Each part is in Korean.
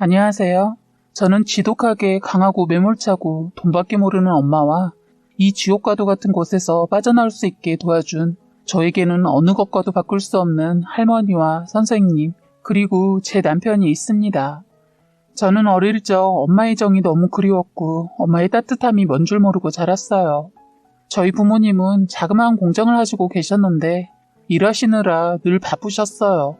안녕하세요. 저는 지독하게 강하고 매몰차고 돈밖에 모르는 엄마와 이 지옥과도 같은 곳에서 빠져나올 수 있게 도와준 저에게는 어느 것과도 바꿀 수 없는 할머니와 선생님, 그리고 제 남편이 있습니다. 저는 어릴 적 엄마의 정이 너무 그리웠고 엄마의 따뜻함이 뭔 줄 모르고 자랐어요. 저희 부모님은 자그마한 공장을 가지고 계셨는데 일하시느라 늘 바쁘셨어요.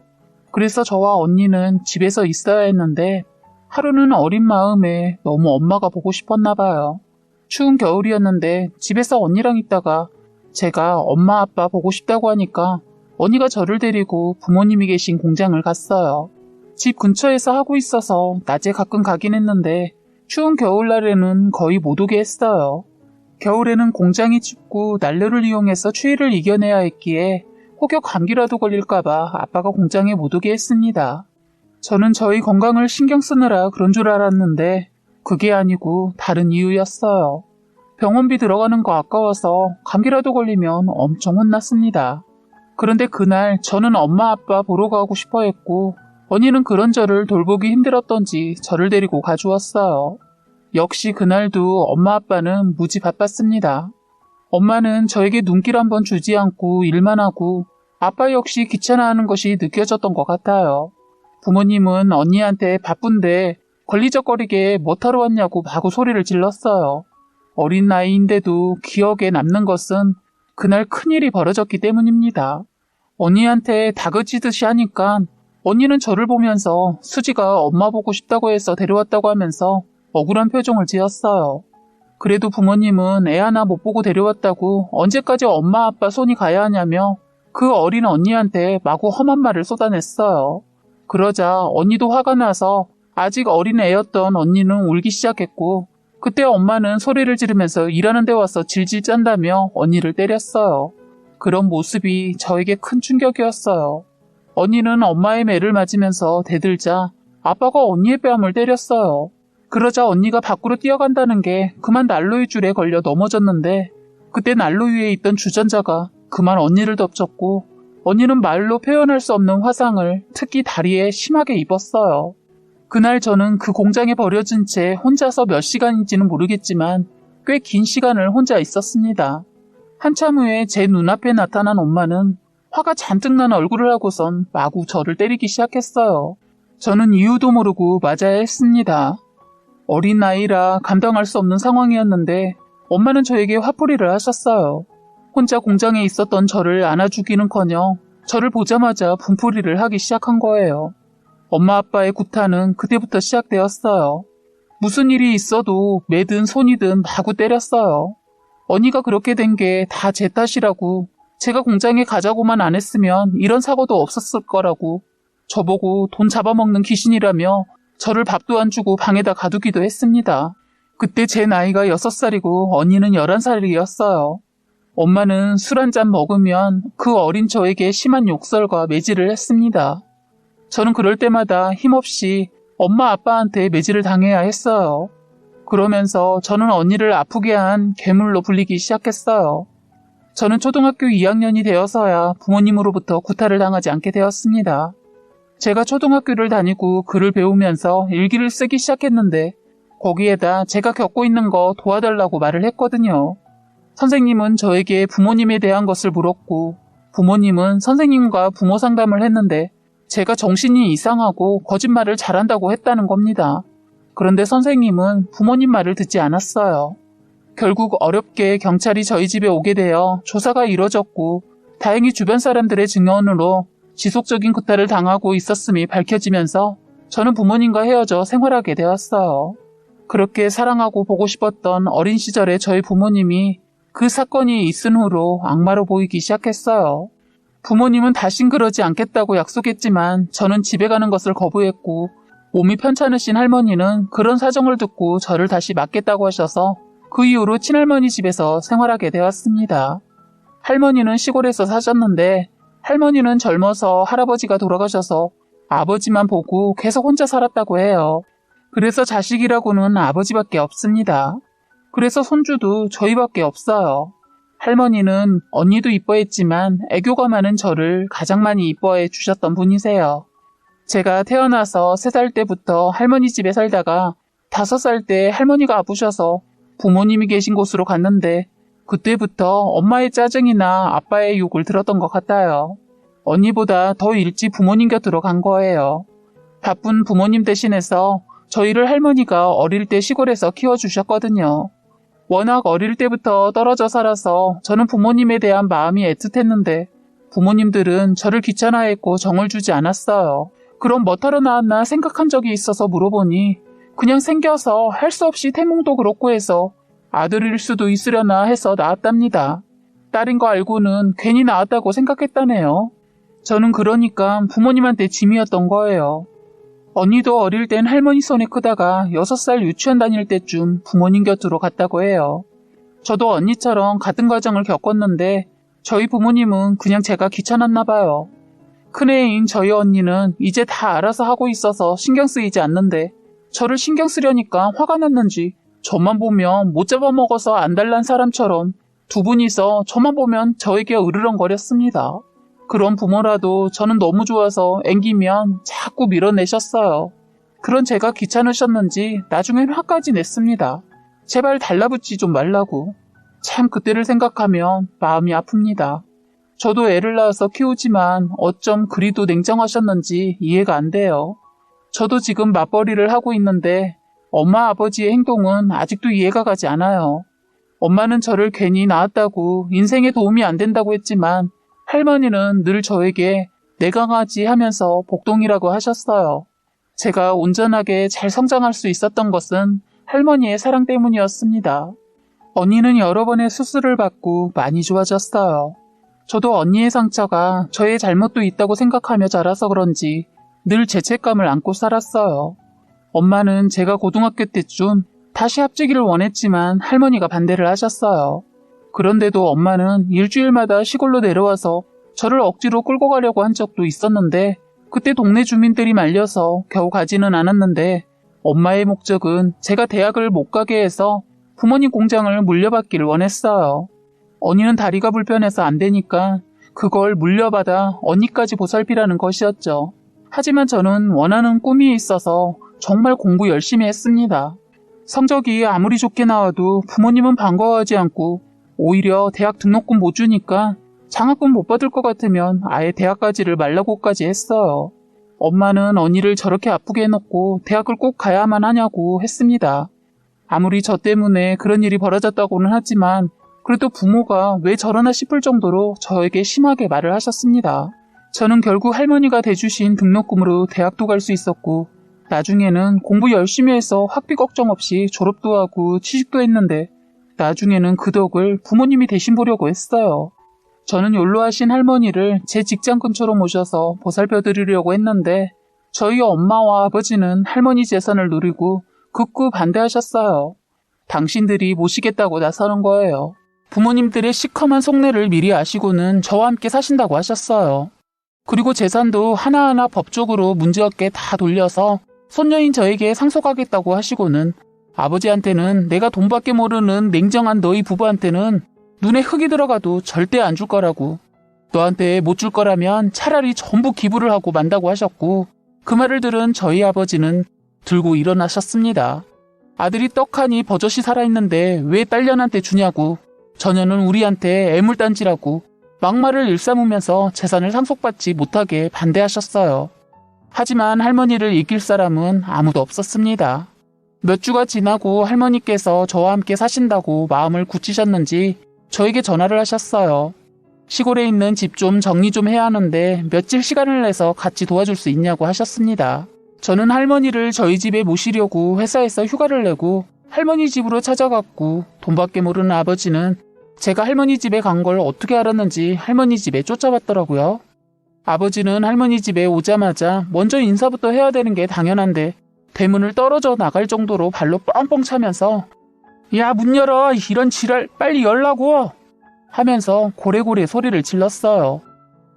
그래서 저와 언니는 집에서 있어야 했는데 하루는 어린 마음에 너무 엄마가 보고 싶었나 봐요. 추운 겨울이었는데 집에서 언니랑 있다가 제가 엄마 아빠 보고 싶다고 하니까 언니가 저를 데리고 부모님이 계신 공장을 갔어요. 집 근처에서 하고 있어서 낮에 가끔 가긴 했는데 추운 겨울날에는 거의 못 오게 했어요. 겨울에는 공장이 춥고 난로를 이용해서 추위를 이겨내야 했기에 혹여 감기라도 걸릴까봐 아빠가 공장에 못 오게 했습니다. 저는 저희 건강을 신경 쓰느라 그런 줄 알았는데 그게 아니고 다른 이유였어요. 병원비 들어가는 거 아까워서 감기라도 걸리면 엄청 혼났습니다. 그런데 그날 저는 엄마 아빠 보러 가고 싶어 했고 언니는 그런 저를 돌보기 힘들었던지 저를 데리고 가주었어요. 역시 그날도 엄마 아빠는 무지 바빴습니다. 엄마는 저에게 눈길 한번 주지 않고 일만 하고 아빠 역시 귀찮아하는 것이 느껴졌던 것 같아요. 부모님은 언니한테 바쁜데 걸리적거리게 뭐하러 왔냐고 마구 소리를 질렀어요. 어린 나이인데도 기억에 남는 것은 그날 큰일이 벌어졌기 때문입니다. 언니한테 다그치듯이 하니까 언니는 저를 보면서 수지가 엄마 보고 싶다고 해서 데려왔다고 하면서 억울한 표정을 지었어요. 그래도 부모님은 애 하나 못 보고 데려왔다고 언제까지 엄마 아빠 손이 가야 하냐며 그 어린 언니한테 마구 험한 말을 쏟아냈어요. 그러자 언니도 화가 나서 아직 어린 애였던 언니는 울기 시작했고 그때 엄마는 소리를 지르면서 일하는 데 와서 질질 짠다며 언니를 때렸어요. 그런 모습이 저에게 큰 충격이었어요. 언니는 엄마의 매를 맞으면서 대들자 아빠가 언니의 뺨을 때렸어요. 그러자 언니가 밖으로 뛰어간다는 게 그만 난로의 줄에 걸려 넘어졌는데 그때 난로 위에 있던 주전자가 그만 언니를 덮쳤고 언니는 말로 표현할 수 없는 화상을 특히 다리에 심하게 입었어요. 그날 저는 그 공장에 버려진 채 혼자서 몇 시간인지는 모르겠지만 꽤 긴 시간을 혼자 있었습니다. 한참 후에 제 눈앞에 나타난 엄마는 화가 잔뜩 난 얼굴을 하고선 마구 저를 때리기 시작했어요. 저는 이유도 모르고 맞아야 했습니다. 어린 나이라 감당할 수 없는 상황이었는데 엄마는 저에게 화풀이를 하셨어요. 혼자 공장에 있었던 저를 안아주기는커녕 저를 보자마자 분풀이를 하기 시작한 거예요. 엄마 아빠의 구타는 그때부터 시작되었어요. 무슨 일이 있어도 매든 손이든 마구 때렸어요. 언니가 그렇게 된 게 다 제 탓이라고 제가 공장에 가자고만 안 했으면 이런 사고도 없었을 거라고 저보고 돈 잡아먹는 귀신이라며 저를 밥도 안 주고 방에다 가두기도 했습니다. 그때 제 나이가 6살이고 언니는 11살이었어요. 엄마는 술 한 잔 먹으면 그 어린 저에게 심한 욕설과 매질을 했습니다. 저는 그럴 때마다 힘없이 엄마 아빠한테 매질을 당해야 했어요. 그러면서 저는 언니를 아프게 한 괴물로 불리기 시작했어요. 저는 초등학교 2학년이 되어서야 부모님으로부터 구타를 당하지 않게 되었습니다. 제가 초등학교를 다니고 글을 배우면서 일기를 쓰기 시작했는데 거기에다 제가 겪고 있는 거 도와달라고 말을 했거든요. 선생님은 저에게 부모님에 대한 것을 물었고 부모님은 선생님과 부모 상담을 했는데 제가 정신이 이상하고 거짓말을 잘한다고 했다는 겁니다. 그런데 선생님은 부모님 말을 듣지 않았어요. 결국 어렵게 경찰이 저희 집에 오게 되어 조사가 이뤄졌고 다행히 주변 사람들의 증언으로 지속적인 구타를 당하고 있었음이 밝혀지면서 저는 부모님과 헤어져 생활하게 되었어요. 그렇게 사랑하고 보고 싶었던 어린 시절의 저희 부모님이 그 사건이 있은 후로 악마로 보이기 시작했어요. 부모님은 다신 그러지 않겠다고 약속했지만 저는 집에 가는 것을 거부했고 몸이 편찮으신 할머니는 그런 사정을 듣고 저를 다시 맡겠다고 하셔서 그 이후로 친할머니 집에서 생활하게 되었습니다. 할머니는 시골에서 사셨는데 할머니는 젊어서 할아버지가 돌아가셔서 아버지만 보고 계속 혼자 살았다고 해요. 그래서 자식이라고는 아버지밖에 없습니다. 그래서 손주도 저희밖에 없어요. 할머니는 언니도 이뻐했지만 애교가 많은 저를 가장 많이 이뻐해 주셨던 분이세요. 제가 태어나서 3살 때부터 할머니 집에 살다가 5살 때 할머니가 아프셔서 부모님이 계신 곳으로 갔는데 그때부터 엄마의 짜증이나 아빠의 욕을 들었던 것 같아요. 언니보다 더 일찍 부모님 곁으로 간 거예요. 바쁜 부모님 대신해서 저희를 할머니가 어릴 때 시골에서 키워주셨거든요. 워낙 어릴 때부터 떨어져 살아서 저는 부모님에 대한 마음이 애틋했는데 부모님들은 저를 귀찮아했고 정을 주지 않았어요. 그럼 뭐하러 나왔나 생각한 적이 있어서 물어보니 그냥 생겨서 할 수 없이 태몽도 그렇고 해서 아들일 수도 있으려나 해서 나왔답니다. 딸인 거 알고는 괜히 나왔다고 생각했다네요. 저는 그러니까 부모님한테 짐이었던 거예요. 언니도 어릴 땐 할머니 손에 크다가 6살 유치원 다닐 때쯤 부모님 곁으로 갔다고 해요. 저도 언니처럼 같은 과정을 겪었는데 저희 부모님은 그냥 제가 귀찮았나 봐요. 큰애인 저희 언니는 이제 다 알아서 하고 있어서 신경 쓰이지 않는데 저를 신경 쓰려니까 화가 났는지 저만 보면 못 잡아먹어서 안달난 사람처럼 두 분이서 저만 보면 저에게 으르렁거렸습니다. 그런 부모라도 저는 너무 좋아서 앵기면 자꾸 밀어내셨어요. 그런 제가 귀찮으셨는지 나중엔 화까지 냈습니다. 제발 달라붙지 좀 말라고. 참 그때를 생각하면 마음이 아픕니다. 저도 애를 낳아서 키우지만 어쩜 그리도 냉정하셨는지 이해가 안 돼요. 저도 지금 맞벌이를 하고 있는데 엄마 아버지의 행동은 아직도 이해가 가지 않아요. 엄마는 저를 괜히 낳았다고 인생에 도움이 안 된다고 했지만 할머니는 늘 저에게 내 강아지 하면서 복동이라고 하셨어요. 제가 온전하게 잘 성장할 수 있었던 것은 할머니의 사랑 때문이었습니다. 언니는 여러 번의 수술을 받고 많이 좋아졌어요. 저도 언니의 상처가 저의 잘못도 있다고 생각하며 자라서 그런지 늘 죄책감을 안고 살았어요. 엄마는 제가 고등학교 때쯤 다시 합치기를 원했지만 할머니가 반대를 하셨어요. 그런데도 엄마는 일주일마다 시골로 내려와서 저를 억지로 끌고 가려고 한 적도 있었는데 그때 동네 주민들이 말려서 겨우 가지는 않았는데 엄마의 목적은 제가 대학을 못 가게 해서 부모님 공장을 물려받기를 원했어요. 언니는 다리가 불편해서 안 되니까 그걸 물려받아 언니까지 보살피라는 것이었죠. 하지만 저는 원하는 꿈이 있어서 정말 공부 열심히 했습니다. 성적이 아무리 좋게 나와도 부모님은 반가워하지 않고 오히려 대학 등록금 못 주니까 장학금 못 받을 것 같으면 아예 대학까지를 말라고까지 했어요. 엄마는 언니를 저렇게 아프게 해놓고 대학을 꼭 가야만 하냐고 했습니다. 아무리 저 때문에 그런 일이 벌어졌다고는 하지만 그래도 부모가 왜 저러나 싶을 정도로 저에게 심하게 말을 하셨습니다. 저는 결국 할머니가 대주신 등록금으로 대학도 갈 수 있었고 나중에는 공부 열심히 해서 학비 걱정 없이 졸업도 하고 취직도 했는데 나중에는 그 덕을 부모님이 대신 보려고 했어요. 저는 연로하신 할머니를 제 직장 근처로 모셔서 보살펴 드리려고 했는데 저희 엄마와 아버지는 할머니 재산을 누리고 극구 반대하셨어요. 당신들이 모시겠다고 나서는 거예요. 부모님들의 시커먼 속내를 미리 아시고는 저와 함께 사신다고 하셨어요. 그리고 재산도 하나하나 법적으로 문제없게 다 돌려서 손녀인 저에게 상속하겠다고 하시고는 아버지한테는 내가 돈밖에 모르는 냉정한 너희 부부한테는 눈에 흙이 들어가도 절대 안 줄 거라고 너한테 못 줄 거라면 차라리 전부 기부를 하고 만다고 하셨고 그 말을 들은 저희 아버지는 들고 일어나셨습니다. 아들이 떡하니 버젓이 살아있는데 왜 딸년한테 주냐고 전혀는 우리한테 애물단지라고 막말을 일삼으면서 재산을 상속받지 못하게 반대하셨어요. 하지만 할머니를 이길 사람은 아무도 없었습니다. 몇 주가 지나고 할머니께서 저와 함께 사신다고 마음을 굳히셨는지 저에게 전화를 하셨어요. 시골에 있는 집 좀 정리 좀 해야 하는데 며칠 시간을 내서 같이 도와줄 수 있냐고 하셨습니다. 저는 할머니를 저희 집에 모시려고 회사에서 휴가를 내고 할머니 집으로 찾아갔고 돈밖에 모르는 아버지는 제가 할머니 집에 간 걸 어떻게 알았는지 할머니 집에 쫓아왔더라고요. 아버지는 할머니 집에 오자마자 먼저 인사부터 해야 되는 게 당연한데 대문을 떨어져 나갈 정도로 발로 뻥뻥 차면서 야 문 열어 이런 지랄 빨리 열라고 하면서 고래고래 소리를 질렀어요.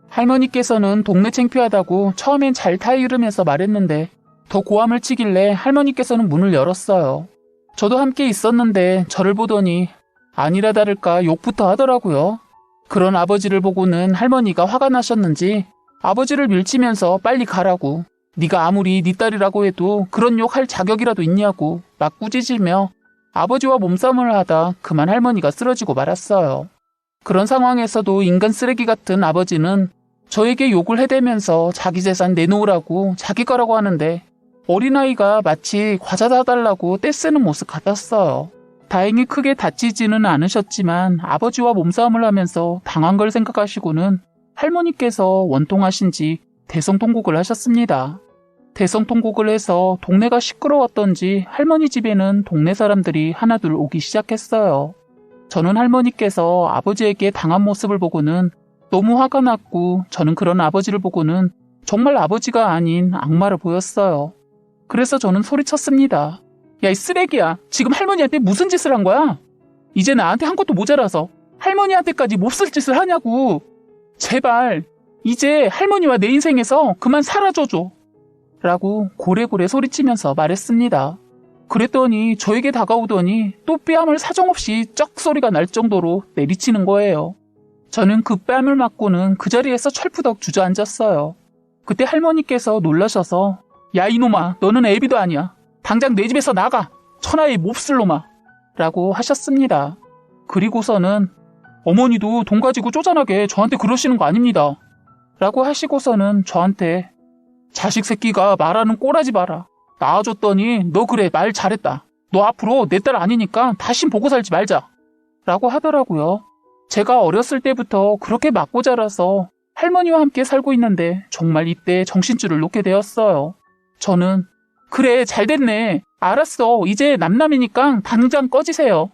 할머니께서는 동네 창피하다고 처음엔 잘 타이르면서 말했는데 더 고함을 치길래 할머니께서는 문을 열었어요. 저도 함께 있었는데 저를 보더니 아니라 다를까 욕부터 하더라고요. 그런 아버지를 보고는 할머니가 화가 나셨는지 아버지를 밀치면서 빨리 가라고 네가 아무리 네 딸이라고 해도 그런 욕 할 자격이라도 있냐고 막 꾸짖으며 아버지와 몸싸움을 하다 그만 할머니가 쓰러지고 말았어요. 그런 상황에서도 인간 쓰레기 같은 아버지는 저에게 욕을 해대면서 자기 재산 내놓으라고 자기 거라고 하는데 어린아이가 마치 과자 사달라고 떼쓰는 모습 같았어요. 다행히 크게 다치지는 않으셨지만 아버지와 몸싸움을 하면서 당한 걸 생각하시고는 할머니께서 원통하신지 대성통곡을 하셨습니다. 대성통곡을 해서 동네가 시끄러웠던지 할머니 집에는 동네 사람들이 하나둘 오기 시작했어요. 저는 할머니께서 아버지에게 당한 모습을 보고는 너무 화가 났고 저는 그런 아버지를 보고는 정말 아버지가 아닌 악마를 보였어요. 그래서 저는 소리쳤습니다. 야, 이 쓰레기야. 지금 할머니한테 무슨 짓을 한 거야? 이제 나한테 한 것도 모자라서 할머니한테까지 몹쓸 짓을 하냐고. 제발, 이제 할머니와 내 인생에서 그만 사라져줘. 라고 고래고래 소리치면서 말했습니다. 그랬더니 저에게 다가오더니 또 뺨을 사정없이 쩍 소리가 날 정도로 내리치는 거예요. 저는 그 뺨을 맞고는 그 자리에서 철푸덕 주저앉았어요. 그때 할머니께서 놀라셔서 야 이놈아 너는 애비도 아니야. 당장 내 집에서 나가. 천하의 몹쓸 놈아. 라고 하셨습니다. 그리고서는 어머니도 돈 가지고 쪼잔하게 저한테 그러시는 거 아닙니다. 라고 하시고서는 저한테 자식 새끼가 말하는 꼬라지 마라. 낳아줬더니 너 그래 말 잘했다. 너 앞으로 내 딸 아니니까 다신 보고 살지 말자. 라고 하더라고요. 제가 어렸을 때부터 그렇게 맞고 자라서 할머니와 함께 살고 있는데 정말 이때 정신줄을 놓게 되었어요. 저는 그래 잘 됐네. 알았어. 이제 남남이니까 당장 꺼지세요.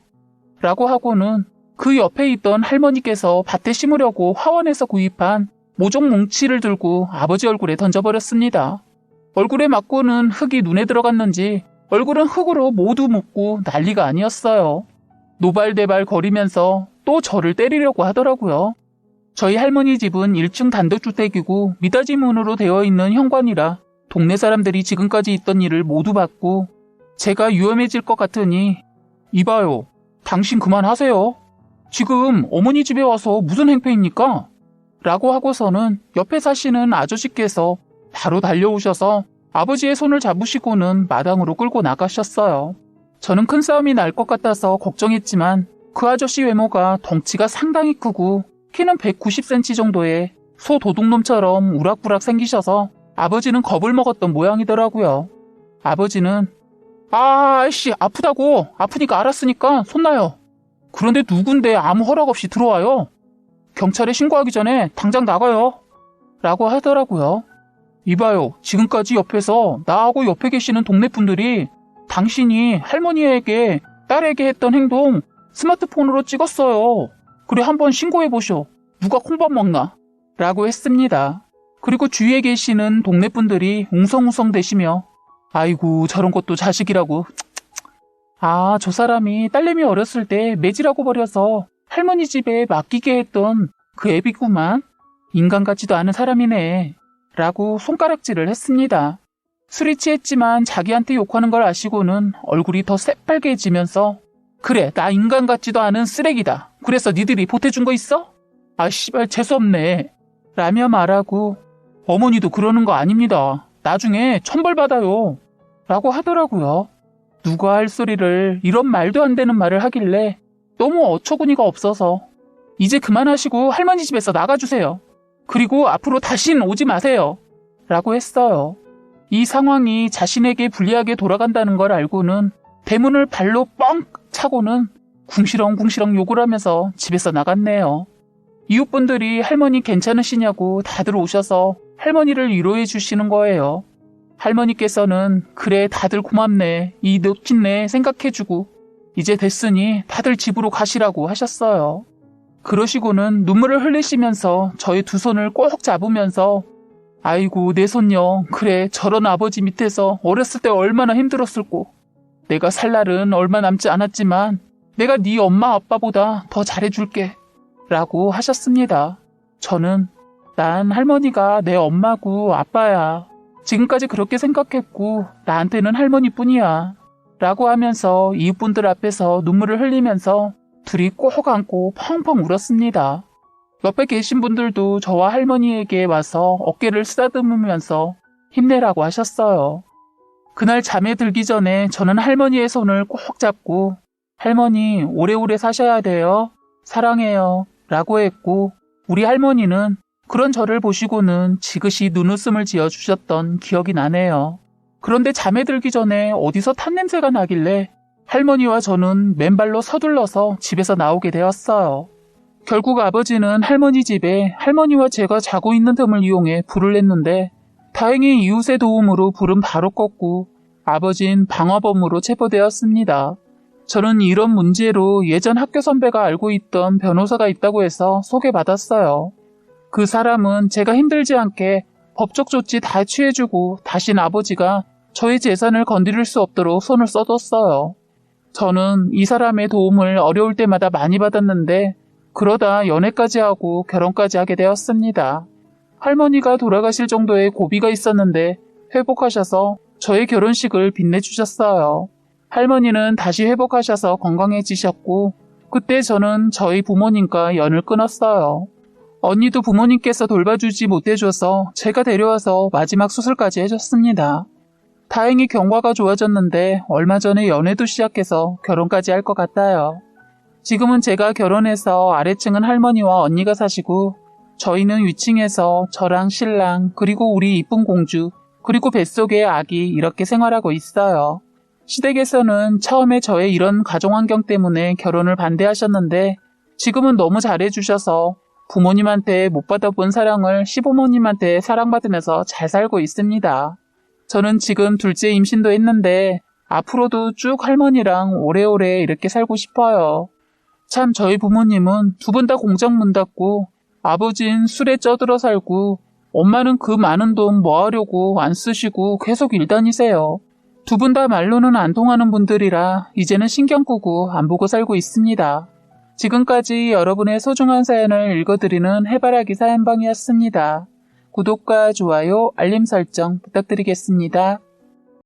라고 하고는 그 옆에 있던 할머니께서 밭에 심으려고 화원에서 구입한 모종 뭉치를 들고 아버지 얼굴에 던져버렸습니다. 얼굴에 맞고는 흙이 눈에 들어갔는지 얼굴은 흙으로 모두 묻고 난리가 아니었어요. 노발대발 거리면서 또 저를 때리려고 하더라고요. 저희 할머니 집은 1층 단독주택이고 미닫이 문으로 되어 있는 현관이라 동네 사람들이 지금까지 있던 일을 모두 봤고 제가 위험해질 것 같으니 이봐요. 당신 그만하세요. 지금 어머니 집에 와서 무슨 행패입니까? 라고 하고서는 옆에 사시는 아저씨께서 바로 달려오셔서 아버지의 손을 잡으시고는 마당으로 끌고 나가셨어요. 저는 큰 싸움이 날 것 같아서 걱정했지만 그 아저씨 외모가 덩치가 상당히 크고 키는 190cm 정도의 소 도둑놈처럼 우락부락 생기셔서 아버지는 겁을 먹었던 모양이더라고요. 아버지는 아씨 아프다고 아프니까 알았으니까 손나요. 그런데 누군데 아무 허락 없이 들어와요. 경찰에 신고하기 전에 당장 나가요. 라고 하더라고요. 이봐요. 지금까지 옆에서 나하고 옆에 계시는 동네 분들이 당신이 할머니에게 딸에게 했던 행동 스마트폰으로 찍었어요. 그래 한번 신고해보쇼. 누가 콩밥 먹나? 라고 했습니다. 그리고 주위에 계시는 동네 분들이 웅성웅성 대시며 아이고 저런 것도 자식이라고 아 저 사람이 딸내미 어렸을 때 매질하고 버려서 할머니 집에 맡기게 했던 그 애비구만 인간 같지도 않은 사람이네 라고 손가락질을 했습니다. 술이 취했지만 자기한테 욕하는 걸 아시고는 얼굴이 더 새빨개지면서 그래 나 인간 같지도 않은 쓰레기다. 그래서 니들이 보태준 거 있어? 아 씨발 재수없네. 라며 말하고 어머니도 그러는 거 아닙니다. 나중에 천벌 받아요. 라고 하더라고요. 누가 할 소리를 이런 말도 안 되는 말을 하길래 너무 어처구니가 없어서 이제 그만하시고 할머니 집에서 나가주세요. 그리고 앞으로 다신 오지 마세요. 라고 했어요. 이 상황이 자신에게 불리하게 돌아간다는 걸 알고는 대문을 발로 뻥 차고는 궁시렁궁시렁 욕을 하면서 집에서 나갔네요. 이웃분들이 할머니 괜찮으시냐고 다들 오셔서 할머니를 위로해 주시는 거예요. 할머니께서는 그래 다들 고맙네 이 놓친네 생각해주고 이제 됐으니 다들 집으로 가시라고 하셨어요. 그러시고는 눈물을 흘리시면서 저의 두 손을 꼭 잡으면서 아이고 내 손녀 그래 저런 아버지 밑에서 어렸을 때 얼마나 힘들었을꼬 내가 살 날은 얼마 남지 않았지만 내가 네 엄마 아빠보다 더 잘해줄게 라고 하셨습니다. 저는 난 할머니가 내 엄마고 아빠야. 지금까지 그렇게 생각했고 나한테는 할머니뿐이야. 라고 하면서 이웃분들 앞에서 눈물을 흘리면서 둘이 꼭 안고 펑펑 울었습니다. 옆에 계신 분들도 저와 할머니에게 와서 어깨를 쓰다듬으면서 힘내라고 하셨어요. 그날 잠에 들기 전에 저는 할머니의 손을 꼭 잡고 할머니 오래오래 사셔야 돼요. 사랑해요. 라고 했고 우리 할머니는 그런 저를 보시고는 지그시 눈웃음을 지어 주셨던 기억이 나네요. 그런데 잠에 들기 전에 어디서 탄 냄새가 나길래 할머니와 저는 맨발로 서둘러서 집에서 나오게 되었어요. 결국 아버지는 할머니 집에 할머니와 제가 자고 있는 틈을 이용해 불을 냈는데 다행히 이웃의 도움으로 불은 바로 껐고 아버진 방화범으로 체포되었습니다. 저는 이런 문제로 예전 학교 선배가 알고 있던 변호사가 있다고 해서 소개받았어요. 그 사람은 제가 힘들지 않게 법적 조치 다 취해주고 다신 아버지가 저의 재산을 건드릴 수 없도록 손을 써뒀어요. 저는 이 사람의 도움을 어려울 때마다 많이 받았는데 그러다 연애까지 하고 결혼까지 하게 되었습니다. 할머니가 돌아가실 정도의 고비가 있었는데 회복하셔서 저의 결혼식을 빛내주셨어요. 할머니는 다시 회복하셔서 건강해지셨고 그때 저는 저희 부모님과 연을 끊었어요. 언니도 부모님께서 돌봐주지 못해줘서 제가 데려와서 마지막 수술까지 해줬습니다. 다행히 경과가 좋아졌는데 얼마 전에 연애도 시작해서 결혼까지 할 것 같아요. 지금은 제가 결혼해서 아래층은 할머니와 언니가 사시고 저희는 위층에서 저랑 신랑 그리고 우리 이쁜 공주 그리고 뱃속의 아기 이렇게 생활하고 있어요. 시댁에서는 처음에 저의 이런 가정 환경 때문에 결혼을 반대하셨는데 지금은 너무 잘해주셔서 부모님한테 못 받아본 사랑을 시부모님한테 사랑받으면서 잘 살고 있습니다. 저는 지금 둘째 임신도 했는데 앞으로도 쭉 할머니랑 오래오래 이렇게 살고 싶어요. 참 저희 부모님은 두 분 다 공장 문 닫고 아버진 술에 쪄들어 살고 엄마는 그 많은 돈 뭐 하려고 안 쓰시고 계속 일 다니세요. 두 분 다 말로는 안 통하는 분들이라 이제는 신경 끄고 안 보고 살고 있습니다. 지금까지 여러분의 소중한 사연을 읽어드리는 해바라기 사연방이었습니다. 구독과 좋아요, 알림 설정 부탁드리겠습니다.